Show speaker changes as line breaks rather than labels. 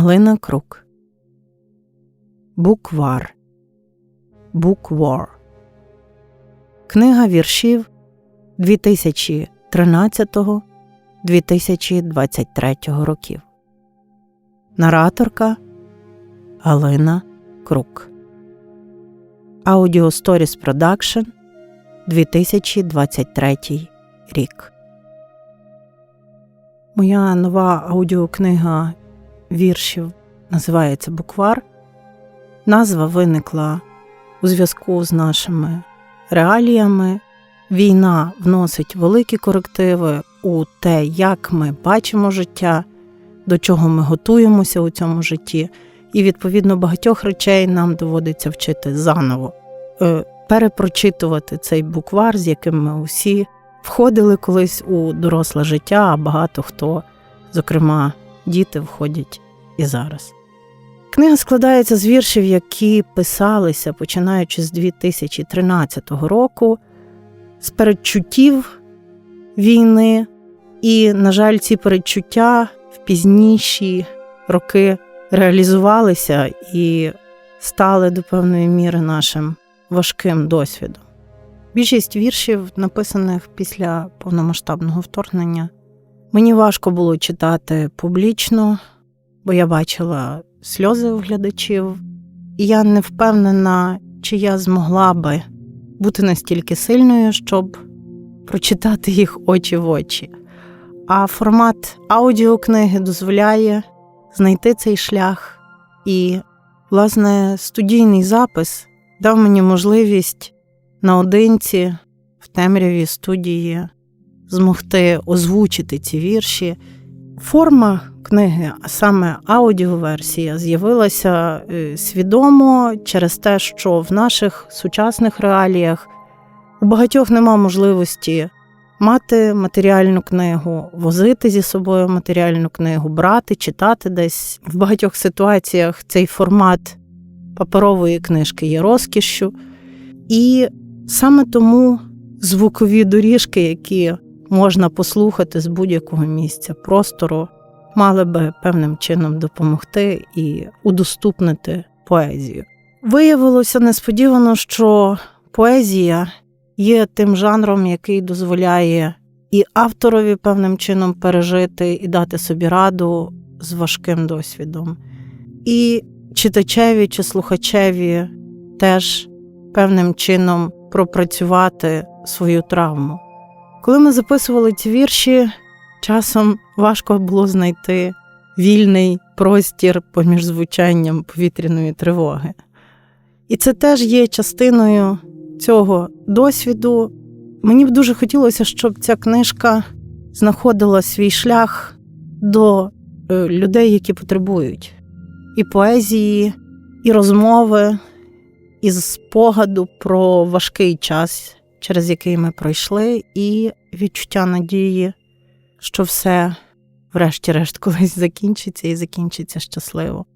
Галина Крук. Буквар. Буквар. Книга віршів 2013-2023 років. Нараторка Галина Крук. Audio Stories Production 2023 рік. Моя нова аудіокнига віршів називається Буквар. Назва виникла у зв'язку з нашими реаліями. Війна вносить великі корективи у те, як ми бачимо життя, до чого ми готуємося у цьому житті, і відповідно багатьох речей нам доводиться вчити заново, е, перепрочитувати цей буквар, з яким ми усі входили колись у доросле життя, а багато хто, зокрема, діти входять і зараз. Книга складається з віршів, які писалися починаючи з 2013 року, з передчуттів війни, і, на жаль, ці передчуття в пізніші роки реалізувалися і стали до певної міри нашим важким досвідом. Більшість віршів, написаних після повномасштабного вторгнення, мені важко було читати публічно, бо я бачила сльози у глядачів, і я не впевнена, чи я змогла би бути настільки сильною, щоб прочитати їх очі в очі. А формат аудіокниги дозволяє знайти цей шлях, і, власне, студійний запис дав мені можливість наодинці в темряві студії змогти озвучити ці вірші. Форма книги, а саме аудіоверсія, з'явилася е, свідомо через те, що в наших сучасних реаліях у багатьох нема можливості мати матеріальну книгу, возити зі собою матеріальну книгу, брати, читати десь. В багатьох ситуаціях цей формат паперової книжки є розкішшю. І саме тому звукові доріжки, які можна послухати з будь-якого місця простору, мали би певним чином допомогти і удоступнити поезію. Виявилося несподівано, що поезія є тим жанром, який дозволяє і авторові певним чином пережити і дати собі раду з важким досвідом, і читачеві чи слухачеві теж певним чином пропрацювати свою травму. Коли ми записували ці вірші, часом важко було знайти вільний простір поміж звучанням повітряної тривоги. І це теж є частиною цього досвіду. Мені б дуже хотілося, щоб ця книжка знаходила свій шлях до е, людей, які потребують і поезії, і розмови, і спогаду про важкий час, через який ми пройшли, і відчуття надії, що все, врешті-решт, колись закінчиться і закінчиться щасливо.